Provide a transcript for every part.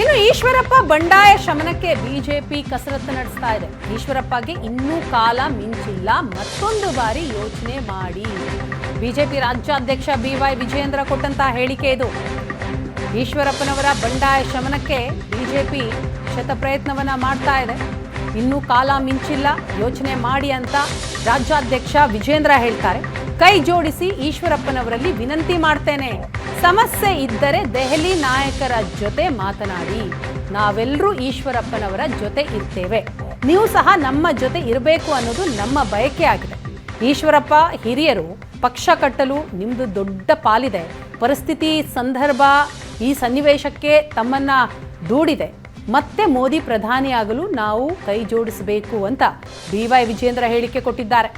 ಇನ್ನು ಈಶ್ವರಪ್ಪ ಬಂಡಾಯ ಶಮನಕ್ಕೆ ಬಿಜೆಪಿ ಕಸರತ್ತು ನಡೆಸ್ತಾ ಇದೆ. ಈಶ್ವರಪ್ಪಗೆ ಇನ್ನೂ ಕಾಲ ಮಿಂಚಿಲ್ಲ. ಮತ್ತೊಂದು ಬಾರಿ ಯೋಚನೆ ಮಾಡಿ. ಬಿಜೆಪಿ ರಾಜ್ಯಾಧ್ಯಕ್ಷ ಬಿ ವೈ ವಿಜಯೇಂದ್ರ ಕೊಟ್ಟಂತಹ ಹೇಳಿಕೆ ಇದು. ಈಶ್ವರಪ್ಪನವರ ಬಂಡಾಯ ಶಮನಕ್ಕೆ ಬಿಜೆಪಿ ಶತಪ್ರಯತ್ನವನ್ನ ಮಾಡ್ತಾ ಇದೆ. ಇನ್ನೂ ಕಾಲ ಮಿಂಚಿಲ್ಲ. ಯೋಚನೆ ಮಾಡಿ ಅಂತ ರಾಜ್ಯಾಧ್ಯಕ್ಷ ವಿಜೇಂದ್ರ ಹೇಳ್ತಾರೆ. ಕೈ ಜೋಡಿಸಿ ಈಶ್ವರಪ್ಪನವರಲ್ಲಿ ವಿನಂತಿ ಮಾಡ್ತೇನೆ. ಸಮಸ್ಯೆ ಇದ್ದರೆ ದೆಹಲಿ ನಾಯಕರ ಜೊತೆ ಮಾತನಾಡಿ. ನಾವೆಲ್ಲರೂ ಈಶ್ವರಪ್ಪನವರ ಜೊತೆ ಇರ್ತೇವೆ. ನೀವು ಸಹ ನಮ್ಮ ಜೊತೆ ಇರಬೇಕು ಅನ್ನೋದು ನಮ್ಮ ಬಯಕೆ ಆಗಿದೆ. ಈಶ್ವರಪ್ಪ, ಹಿರಿಯರು, ಪಕ್ಷ ಕಟ್ಟಲು ನಿಮ್ಮದು ದೊಡ್ಡ ಪಾಲಿದೆ. ಪರಿಸ್ಥಿತಿ, ಸಂದರ್ಭ ಈ ಸನ್ನಿವೇಶಕ್ಕೆ ತಮ್ಮನ್ನ ದೂಡಿದೆ. ಮತ್ತೆ ಮೋದಿ ಪ್ರಧಾನಿಯಾಗಲು ನಾವು ಕೈ ಜೋಡಿಸಬೇಕು ಅಂತ ಡಿ ವೈ ವಿಜೇಂದ್ರ ಹೇಳಿಕೆ ಕೊಟ್ಟಿದ್ದಾರೆ.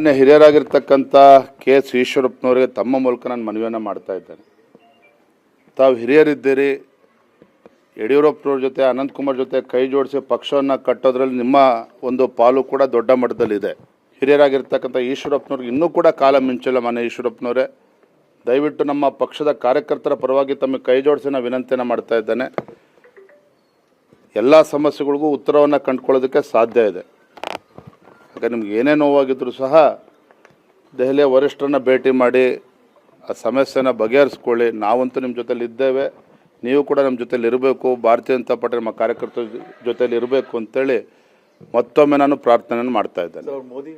ಮಾನ್ಯ ಹಿರಿಯರಾಗಿರ್ತಕ್ಕಂಥ ಕೆ ಎಸ್ ಈಶ್ವರಪ್ಪನವರಿಗೆ ತಮ್ಮ ಮೂಲಕ ನಾನು ಮನವಿಯನ್ನು ಮಾಡ್ತಾ ಇದ್ದೇನೆ. ತಾವು ಹಿರಿಯರಿದ್ದೀರಿ. ಯಡಿಯೂರಪ್ಪನವ್ರ ಜೊತೆ, ಅನಂತಕುಮಾರ್ ಜೊತೆ ಕೈ ಜೋಡಿಸಿ ಪಕ್ಷವನ್ನು ಕಟ್ಟೋದ್ರಲ್ಲಿ ನಿಮ್ಮ ಒಂದು ಪಾಲು ಕೂಡ ದೊಡ್ಡ ಮಟ್ಟದಲ್ಲಿದೆ ಹಿರಿಯರಾಗಿರ್ತಕ್ಕಂಥ ಈಶ್ವರಪ್ಪನವ್ರಿಗೆ ಇನ್ನೂ ಕೂಡ ಕಾಲ ಮಿಂಚಿಲ್ಲ ಮನೆ ಈಶ್ವರಪ್ಪನವರೇ. ದಯವಿಟ್ಟು ನಮ್ಮ ಪಕ್ಷದ ಕಾರ್ಯಕರ್ತರ ಪರವಾಗಿ ತಮಗೆ ಕೈ ಜೋಡಿಸಿ ನಾನು ವಿನಂತಿಯನ್ನು ಮಾಡ್ತಾ ಇದ್ದೇನೆ. ಎಲ್ಲ ಸಮಸ್ಯೆಗಳಿಗೂ ಉತ್ತರವನ್ನು ಕಂಡುಕೊಳ್ಳೋದಕ್ಕೆ ಸಾಧ್ಯ ಇದೆ. ಯಾಕಂದ್ರೆ ನಿಮ್ಗೆ ಏನೇ ನೋವಾಗಿದ್ದರೂ ಸಹ ದೆಹಲಿಯ ವರಿಷ್ಠರನ್ನ ಭೇಟಿ ಮಾಡಿ ಆ ಸಮಸ್ಯೆನ ಬಗೆಹರಿಸ್ಕೊಳ್ಳಿ. ನಾವಂತೂ ನಿಮ್ಮ ಜೊತೇಲಿ ಇದ್ದೇವೆ. ನೀವು ಕೂಡ ನಮ್ಮ ಜೊತೇಲಿ ಇರಬೇಕು. ಭಾರತೀಯ ಜನತಾ ಪಾರ್ಟಿ ನಮ್ಮ ಕಾರ್ಯಕರ್ತರ ಜೊತೇಲಿ ಜೊತೆಲಿ ಇರಬೇಕು ಅಂತೇಳಿ ಮತ್ತೊಮ್ಮೆ ನಾನು ಪ್ರಾರ್ಥನೆಯನ್ನು ಮಾಡ್ತಾ ಇದ್ದೇನೆ.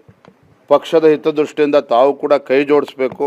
ಪಕ್ಷದ ಹಿತದೃಷ್ಟಿಯಿಂದ ತಾವು ಕೂಡ ಕೈ ಜೋಡಿಸ್ಬೇಕು.